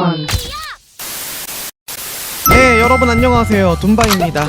포켓몬 네 여러분 안녕하세요. 둠바입니다.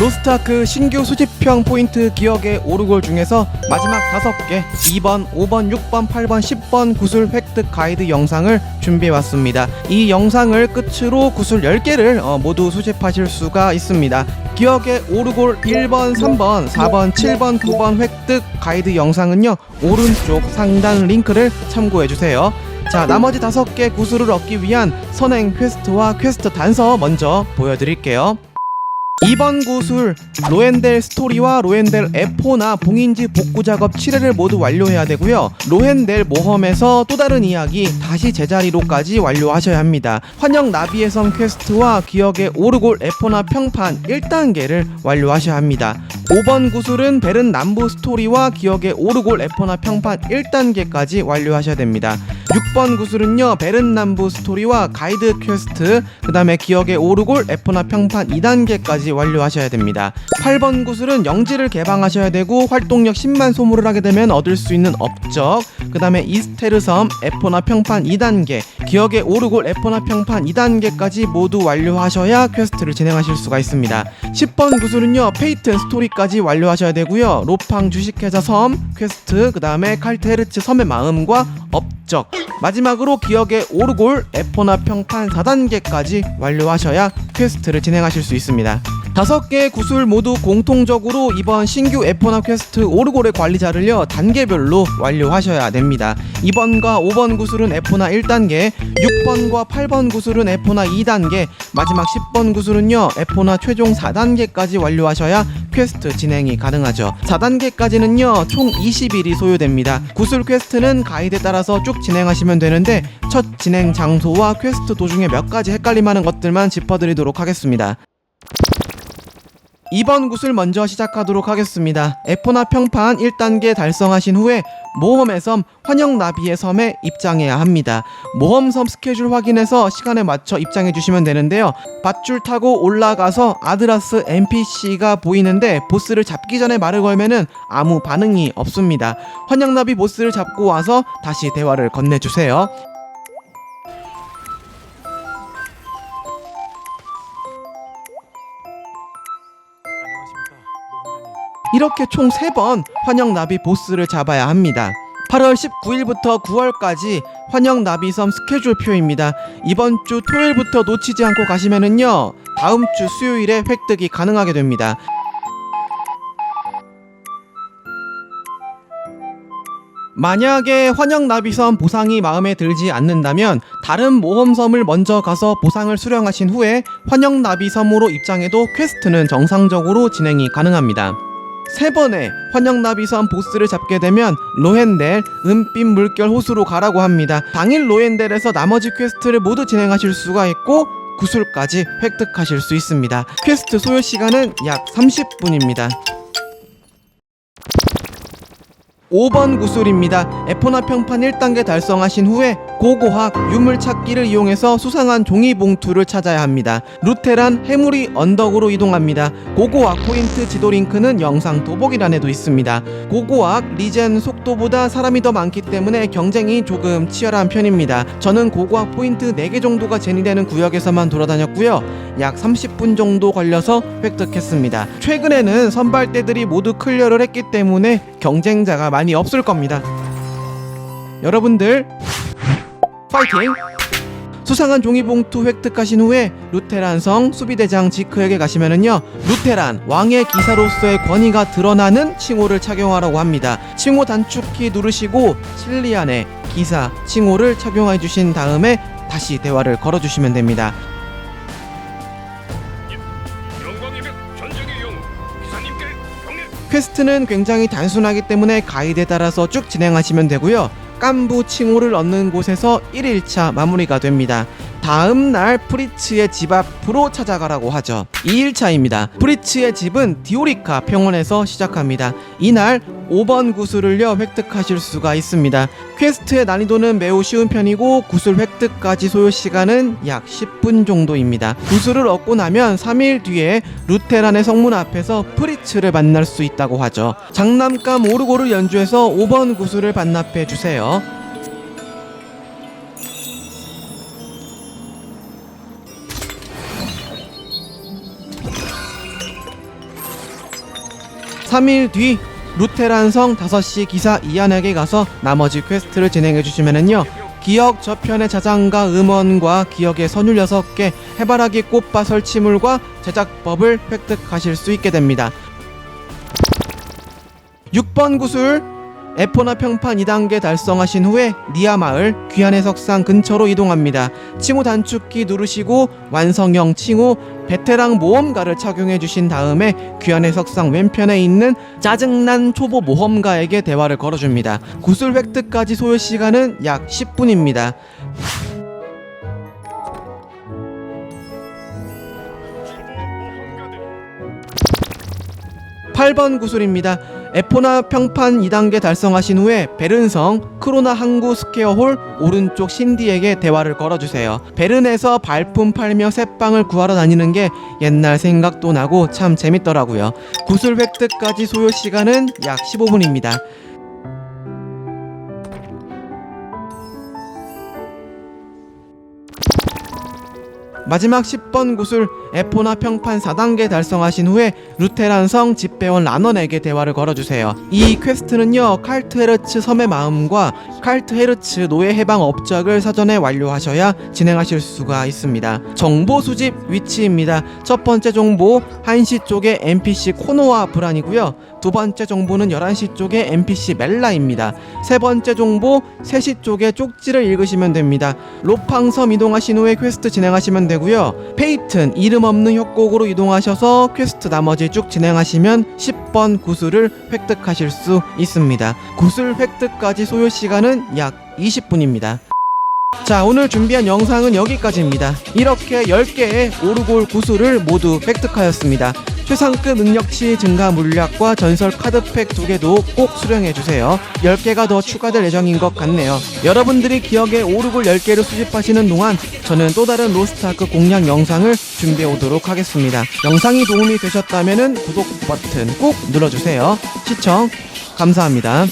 로스트아크 신규 수집형 포인트 기억의 오르골 중에서 마지막 5개 2번, 5번, 6번, 8번, 10번 구슬 획득 가이드 영상을 준비해왔습니다. 이 영상을 끝으로 구슬 10개를 어, 모두 수집하실 수가 있습니다. 기억의 오르골 1번, 3번, 4번, 7번, 9번 획득 가이드 영상은요 오른쪽 상단 링크를 참고해주세요 자 나머지 다섯 개 구슬을 얻기 위한 선행 퀘스트와 퀘스트 단서 먼저 보여드릴게요. 2번 구슬 로엔델 스토리와 로엔델 에포나 봉인지 복구 작업 7회를 모두 완료해야 되고요. 로엔델 모험에서 또 다른 이야기 다시 제자리로까지 완료하셔야 합니다. 환영 나비의 섬 퀘스트와 기억의 오르골 에포나 평판 1단계를 완료하셔야 합니다 5번 구슬은 베른 남부 스토리와 기억의 오르골 에포나 평판 1단계까지 완료하셔야 됩니다. 6번 구슬은요 베른 남부 스토리와 가이드 퀘스트 그 다음에 기억의 오르골 에포나 평판 2단계까지 완료하셔야 됩니다. 8번 구슬은 영지를 개방하셔야 되고 활동력 10만 소모를 하게 되면 얻을 수 있는 업적 그 다음에 이스테르 섬 에포나 평판 2단계 기억의 오르골 에포나 평판 2단계까지 모두 완료하셔야 퀘스트를 진행하실 수가 있습니다. 10번 구슬은요 페이튼 스토리 까지 완료하셔야 되고요. 로팡 주식회사 섬 퀘스트 그 다음에 칼테르츠 섬의 마음과 업적. 마지막으로 기억의 오르골 에포나 평판 4단계까지 완료하셔야 퀘스트를 진행하실 수 있습니다 다섯 개의 구슬 모두 공통적으로 이번 신규 에포나 퀘스트 오르골의 관리자를요 단계별로 완료하셔야 됩니다. 2번과 5번 구슬은 에포나 1단계 6번과 8번 구슬은 에포나 2단계 마지막 10번 구슬은요 에포나 최종 4단계까지 완료하셔야 퀘스트 진행이 가능하죠. 4단계까지는요 총 20일이 소요됩니다. 구슬 퀘스트는 가이드에 따라서 쭉 진행하시면 되는데 첫 진행 장소와 퀘스트 도중에 몇 가지 헷갈림하는 것들만 짚어드리도록 하겠습니다 2번 구슬 먼저 시작하도록 하겠습니다. 에포나 평판 1단계 달성하신 후에 모험의 섬 환영 나비의 섬에 입장해야 합니다. 모험섬 스케줄 확인해서 시간에 맞춰 입장해 주시면 되는데요. 밧줄 타고 올라가서 아드라스 NPC가 보이는데 보스를 잡기 전에 말을 걸면은 아무 반응이 없습니다. 환영 나비 보스를 잡고 와서 다시 대화를 건네 주세요. 이렇게 총 3번 환영 나비 보스를 잡아야 합니다. 8월 19일부터 9월까지 환영 나비섬 스케줄표입니다. 이번 주 토요일부터 놓치지 않고 가시면은요. 다음 주 수요일에 획득이 가능하게 됩니다. 만약에 환영 나비섬 보상이 마음에 들지 않는다면 다른 모험섬을 먼저 가서 보상을 수령하신 후에 환영 나비섬으로 입장해도 퀘스트는 정상적으로 진행이 가능합니다. 세 번의 환영나비섬 보스를 잡게 되면 로헨델 은빛 물결 호수로 가라고 합니다. 당일 로헨델에서 나머지 퀘스트를 모두 진행하실 수가 있고 구슬까지 획득하실 수 있습니다. 퀘스트 소요 시간은 약 30분입니다. 5번 구슬입니다. 에포나 평판 1단계 달성하신 후에 고고학 유물 찾기를 이용해서 수상한 종이 봉투를 찾아야 합니다. 루테란 해무리 언덕으로 이동합니다. 고고학 포인트 지도 링크는 영상 도보기란에도 있습니다. 고고학 리젠 속도보다 사람이 더 많기 때문에 경쟁이 조금 치열한 편입니다. 저는 고고학 포인트 4개 정도가 제니되는 구역에서만 돌아다녔고요. 약 30분 정도 걸려서 획득했습니다. 최근에는 선발대들이 모두 클리어를 했기 때문에 경쟁자가 많이 없을 겁니다. 여러분들 파이팅! 수상한 종이봉투 획득하신 후에 루테란성 수비대장 지크에게 가시면은요 루테란 왕의 기사로서의 권위가 드러나는 칭호를 착용하라고 합니다 칭호 단축키 누르시고 실리안의 기사 칭호를 착용해 주신 다음에 다시 대화를 걸어 주시면 됩니다 퀘스트는 굉장히 단순하기 때문에 가이드에 따라서 쭉 진행하시면 되고요. 깐부 칭호를 얻는 곳에서 1일차 마무리가 됩니다. 다음 날 프리츠의 집 앞으로 찾아가라고 하죠. 2일차입니다. 프리츠의 집은 디오리카 평원에서 시작합니다. 이날 5번 구슬을요 획득하실 수가 있습니다. 퀘스트의 난이도는 매우 쉬운 편이고 구슬 획득까지 소요 시간은 약 10분 정도입니다. 구슬을 얻고 나면 3일 뒤에 루테란의 성문 앞에서 프리츠를 만날 수 있다고 하죠. 장난감 오르고를 연주해서 5번 구슬을 반납해 주세요. 3일 뒤 루테란성 5시 기사 이안에게 가서 나머지 퀘스트를 진행해 주시면은요. 기억 저편의 자장가 음원과 기억의 선율 6개, 해바라기 꽃밭 설치물과 제작법을 획득하실 수 있게 됩니다. 6번 구슬 에포나 평판 2단계 달성하신 후에 니아 마을 귀한의 석상 근처로 이동합니다. 칭호 단축키 누르시고 완성형 칭호 베테랑 모험가를 착용해 주신 다음에 귀한의 석상 왼편에 있는 짜증난 초보 모험가에게 대화를 걸어줍니다. 구슬 획득까지 소요 시간은 약 10분입니다. 초보 모험가들 8번 구슬입니다. 에포나 평판 2단계 달성하신 후에 베른성 크로나 항구 스퀘어홀 오른쪽 신디에게 대화를 걸어주세요. 베른에서 발품 팔며 새빵을 구하러 다니는 게 옛날 생각도 나고 참 재밌더라고요. 구슬 획득까지 소요 시간은 약 15분입니다. 마지막 10번 구슬 에포나 평판 4단계 달성하신 후에 루테란 성 집배원 라넌에게 대화를 걸어주세요. 이 퀘스트는요 칼트 헤르츠 섬의 마음과 칼트 헤르츠 노예 해방 업적을 사전에 완료하셔야 진행하실 수가 있습니다. 정보 수집 위치입니다. 첫 번째 정보 1시 쪽에 NPC 코노와 브란이고요. 두 번째 정보는 11시 쪽에 NPC 멜라입니다. 세 번째 정보 3시 쪽에 쪽지를 읽으시면 됩니다. 로팡섬 이동하신 후에 퀘스트 진행하시면 되고요. 페이튼 이름 없는 협곡으로 이동하셔서 퀘스트 나머지 쭉 진행하시면 10번 구슬을 획득하실 수 있습니다. 구슬 획득까지 소요 시간은 약 20분입니다. 자 오늘 준비한 영상은 여기까지입니다. 이렇게 10개의 오르골 구슬을 모두 획득하였습니다. 최상급 능력치 증가 물약과 전설 카드팩 두 개도 꼭 수령해주세요. 10개가 더 추가될 예정인 것 같네요. 여러분들이 기억에 오르골 10개를 수집하시는 동안 저는 또 다른 로스트아크 공략 영상을 준비해 오도록 하겠습니다. 영상이 도움이 되셨다면 구독 버튼 꼭 눌러주세요. 시청 감사합니다.